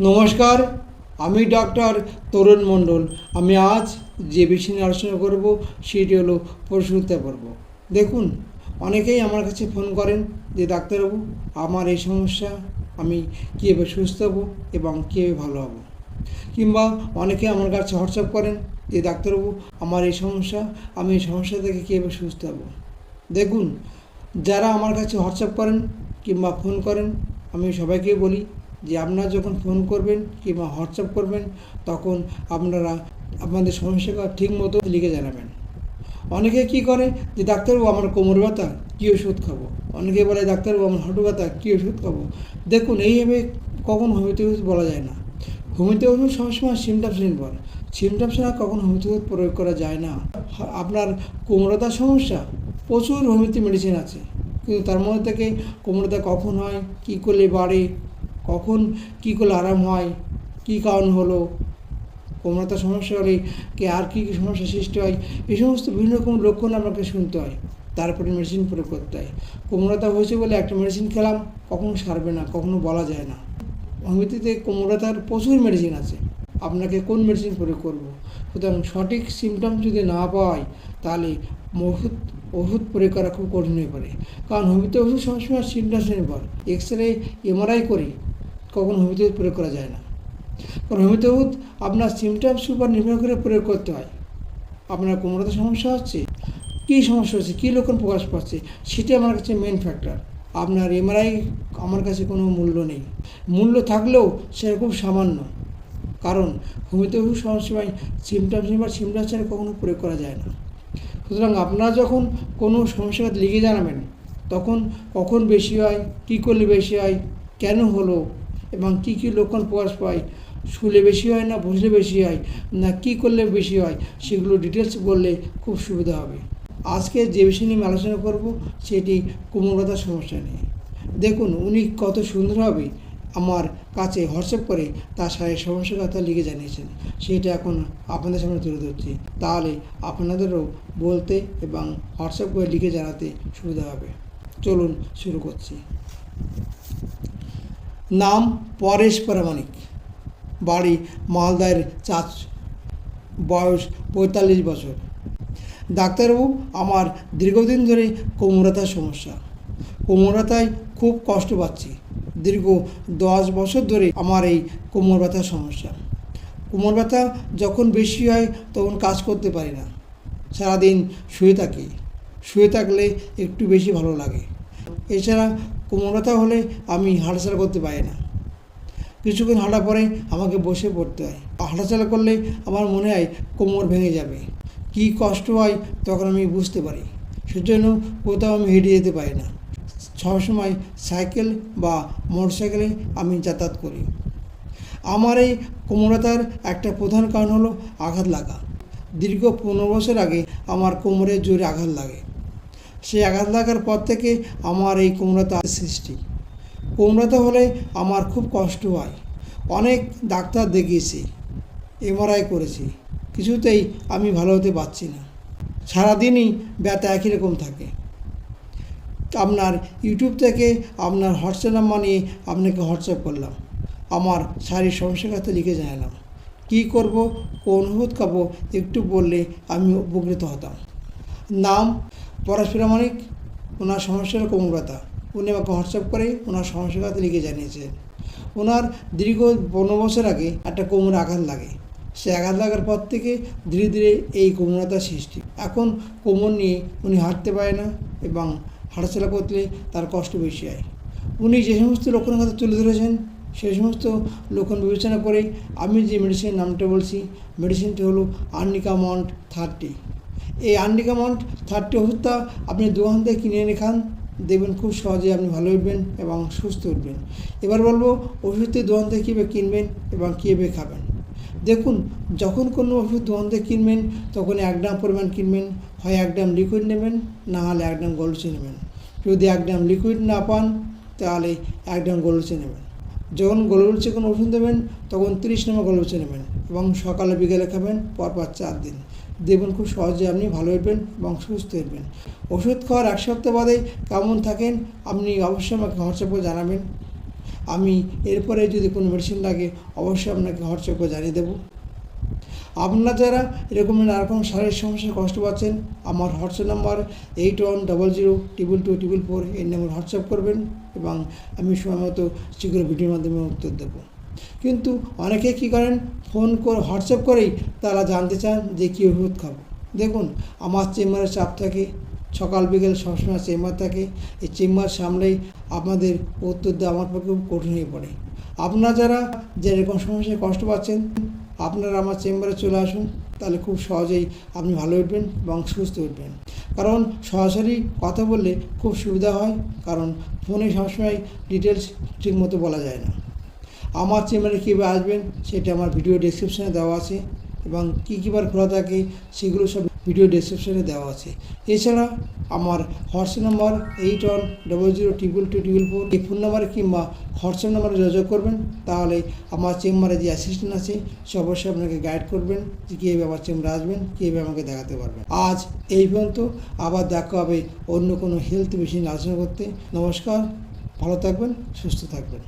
নমস্কার, আমি ডক্টর তরুণ মণ্ডল। আমি আজ যে বিষয় নিয়ে আলোচনা করব, সেটি হলো পশুহত্যা পর্ব। দেখুন, অনেকেই আমার কাছে ফোন করেন যে, ডাক্তারবাবু, আমার এই সমস্যা, আমি কীভাবে সুস্থ হব এবং কীভাবে ভালো হব? কিংবা অনেকে আমার কাছে হোয়াটসঅ্যাপ করেন যে, ডাক্তারবাবু, আমার এই সমস্যা, আমি এই সমস্যা থেকে কীভাবে সুস্থ হব? দেখুন, যারা আমার কাছে হোয়াটসঅ্যাপ করেন কিংবা ফোন করেন, আমি সবাইকে বলি যে আপনারা যখন ফোন করবেন কিংবা হোয়াটসঅ্যাপ করবেন, তখন আপনারা আপনাদের সমস্যাটা ঠিক মতো লিখে জানাবেন। অনেকে কি করে যে, ডাক্তারবাবু, আমার কোমর ব্যথা, কী ওষুধ খাব? অনেকে বলে, ডাক্তারবাবু, আমার হাঁটু ব্যথা, কী ওষুধ খাব? দেখুন, এইভাবে কখন হোমিওপ্যাথি ওষুধ বলা যায় না। হোমিওপ্যাথি ওষুধ সবসময় সিমটামস নির্ভর সিমটামস ছাড়া কখনো হোমিওপ্যাথি ওষুধ প্রয়োগ করা যায় না। আপনার কোমরতার সমস্যা, প্রচুর হোমিওপ্যাথি মেডিসিন আছে। কিন্তু তার মধ্যে থেকে কোমরতা কখন হয়, কী করলে বাড়ে কখন কী করলে আরাম হয়, কী কারণ হলো? কোমরতার সমস্যা হলে কে আর কী কী সমস্যা সৃষ্টি হয়, এই সমস্ত বিভিন্ন রকম লক্ষণ আপনাকে শুনতে হয়। তারপরে মেডিসিন প্রয়োগ করতে হয়। কোমরতা হয়েছে বলে একটা মেডিসিন খেলাম, কখনো সারবে না, কখনো বলা যায় না। হোমিওপ্যাথিতে কোমরতার প্রচুর মেডিসিন আছে। আপনাকে কোন মেডিসিন প্রয়োগ করব? সুতরাং সঠিক সিমটম যদি না পাওয়াই তাহলে ওষুধ ওষুধ প্রয়োগ করা খুব কঠিন হয়ে পড়ে। কারণ হোমিওপ্যাথি ওষুধ সবসময় সিমটমস নির্ভর। এক্স রে এমআরআই করে কখনো হোমিওপ্যাথি প্রয়োগ করা যায় না। কারণ হোমিওপ্যাথি আপনার সিমটমস উপর নির্ভর করে প্রয়োগ করতে হয়। আপনার কোমরতে সমস্যা হচ্ছে, কী সমস্যা হচ্ছে, কী লক্ষণ প্রকাশ পাচ্ছে, সেটাই আমার কাছে মেন ফ্যাক্টর আপনার এমআরআই আমার কাছে কোনো মূল্য নেই। মূল্য থাকলেও সেটা খুব সামান্য। কারণ হোমিওপ্যাথি সবসময় সিমটমস নির্ভর সিমটমস ছাড়া কখনো প্রয়োগ করা যায় না। সুতরাং আপনারা যখন কোনো সমস্যা লিখে জানাবেন, তখন কখন বেশি হয়, কী করলে বেশি হয়, কেন হলো এবং কী কী লক্ষণ প্রকাশ পায়? শুলে বেশি হয় না বসলে বেশি হয়? না কী করলে বেশি হয়? সেগুলো ডিটেলস বললে খুব সুবিধা হবে। আজকে যে বিষয় নিয়ে আলোচনা করব, সেটি কোমলতার সমস্যা নিয়ে। দেখুন, উনি কত সুন্দরভাবে আমার কাছে হোয়াটসঅ্যাপ করে তার শারীরিক সমস্যার কথা লিখে জানিয়েছেন। সেইটা এখন আপনাদের সামনে তুলে ধরছি। তাহলে আপনাদেরও বলতে এবং হোয়াটসঅ্যাপ করে লিখে জানাতে সুবিধা হবে। চলুন শুরু করছি। নাম পরেশ প্রামাণিক। বাড়ি মালদার চাচ, বয়স পঁয়তাল্লিশ বছর। ডাক্তারবাবু, আমার দীর্ঘদিন ধরে কোমরতার সমস্যা। কোমরতায় খুব কষ্ট পাচ্ছি। দীর্ঘ দশ বছর ধরে আমার এই কোমর ব্যথার সমস্যা। কোমর ব্যথা যখন বেশি হয়, তখন কাজ করতে পারি না। সারাদিন শুয়ে থাকি। শুয়ে থাকলে একটু বেশি ভালো লাগে। এছাড়া কোমর ব্যথা হলে আমি হাঁটাচলা করতে পারি না। কিছুক্ষণ হাঁটা পরে আমাকে বসে পড়তে হয়। হাঁটাচলা করলে আমার মনে হয় কোমর ভেঙে যাবে। কী কষ্ট হয় তখন আমি বুঝতে পারি। সেজন্য কোথাও আমি হেঁটে যেতে পারি না। সবসময় সাইকেল বা মোটরসাইকেলে আমি যাতায়াত করি। আমার এই কোমরতার একটা প্রধান কারণ হলো আঘাত লাগা। দীর্ঘ পনেরো বছর আগে আমার কোমরে জোরে আঘাত লাগে। সেই আঘাত লাগার পর থেকে আমার এই কোমরতা সৃষ্টি। কোমরতা হলে আমার খুব কষ্ট হয়। অনেক ডাক্তার দেখিয়েছি এমআরআই করেছি। কিছুতেই আমি ভালো হতে পারছি না। সারাদিনই ব্যথা একই রকম থাকে। আপনার ইউটিউব থেকে আপনার হোয়াটসঅ্যাপ নাম্বার নিয়ে আপনাকে হোয়াটসঅ্যাপ করলাম। আমার শারীরিক সমস্যার কথা লিখে জানালাম। কী করব, কোন ওষুধ খাব একটু বললে আমি উপকৃত হতাম। নাম পরেশ প্রামাণিক ওনার সমস্যার ব্যথা উনি আমাকে হোয়াটসঅ্যাপ করে ওনার সমস্যার কথা লিখে জানিয়েছেন। ওনার দীর্ঘ পনেরো বছর আগে একটা কোমরে আঘাত লাগে। সে আঘাত লাগার পর থেকে ধীরে ধীরে এই কোমরতার সৃষ্টি। এখন কোমর নিয়ে উনি হাঁটতে পারে না এবং হাঁটাচলা করতে তার কষ্ট বেশি হয়। উনি যে সমস্ত লক্ষণের কথা তুলে ধরেছেন সেই সমস্ত লক্ষণ বিবেচনা করে আমি যে মেডিসিনের নামটা বলছি মেডিসিনটি হলো আর্নিকামন্ট থার্টি। এই আর্নিকামন্ট থার্টি ওষুধটা আপনি দোকান থেকে কিনে এনে খান। দেখবেন খুব সহজে আপনি ভালো উঠবেন এবং সুস্থ উঠবেন। এবার বলব ওষুধটি দোকান থেকে কীভাবে কিনবেন এবং কীভাবে খাবেন। দেখুন, যখন কোনো ওষুধ দোকান থেকে কিনবেন, তখন এক গ্রাম পরিমাণ কিনবেন। হয় এক গ্রাম লিকুইড নেবেন, না হলে এক গ্রাম গলুচি নেবেন। যদি এক গ্রাম লিকুইড না পান, তাহলে এক গ্রাম গলুচি নেবেন। যখন গলুচি কোনো ওষুধ দেবেন, তখন তিরিশ নম্বর গলুচি নেবেন এবং সকালে বিকেলে খাবেন, পরপর চার দিন। দেখবেন খুব সহজে, আপনি ভালো হবেন এবং সুস্থ হবেন ওষুধ খাওয়ার এক সপ্তাহ বাদে কেমন থাকেন, আপনি অবশ্যই আমাকে হোয়াটসঅ্যাপে জানাবেন। আমি এরপরে যদি কোনো মেডিসিন লাগে, অবশ্যই আপনাকে হোয়াটসঅ্যাপ করে জানিয়ে দেবো। আপনারা যারা এরকম নানারকম শারীরিক সমস্যায় কষ্ট পাচ্ছেন, আমার WhatsApp number eight one double zero triple two triple four এই নাম্বার হোয়াটসঅ্যাপ করবেন এবং আমি সময় মতো শীঘ্র ভিডিওর মাধ্যমে উত্তর দেবো। কিন্তু অনেকে কী করেন? ফোন করে, হোয়াটসঅ্যাপ করেই তারা জানতে চান যে কী ওষুধ খাব। দেখুন, আমার চেম্বারের চাপ থাকে, সকাল, বিকেল সবসময় চেম্বার থাকে। এই চেম্বার সামলেই আপনাদের উত্তর দেওয়া আমার পক্ষে কঠিন হয়ে পড়ে। আপনারা যারা যেরকম সমস্যায় কষ্ট পাচ্ছেন, আপনারা আমার চেম্বারে চলে আসুন, তাহলে খুব সহজেই আপনি ভালো উঠবেন এবং সুস্থ উঠবেন। কারণ সরাসরি কথা বললে খুব সুবিধা হয়, কারণ ফোনে সবসময় ডিটেলস ঠিকমতো বলা যায় না। আমার চেম্বারে কীভাবে আসবেন, সেটা আমার ভিডিও ডেসক্রিপশানে দেওয়া আছে এবং কী কী বার খোলা থাকে সেগুলো সব ভিডিও ডেসক্রিপশানে দেওয়া আছে। এছাড়া আমার WhatsApp number eight one double zero triple two triple four এই ফোন নাম্বারে কিংবা হোয়াটসঅ্যাপ নাম্বারে যোগাযোগ করবেন, তাহলে আমার চেম্বারে যে অ্যাসিস্ট্যান্ট আছে, সে অবশ্যই আপনাকে গাইড করবেন যে কীভাবে আমার চেম্বারে আসবেন, কীভাবে আমাকে দেখাতে পারবেন। আজ এই পর্যন্ত, আবার দেখা হবে অন্য কোনো হেলথ বিষয় আলোচনা করতে। নমস্কার, ভালো থাকবেন, সুস্থ থাকবেন।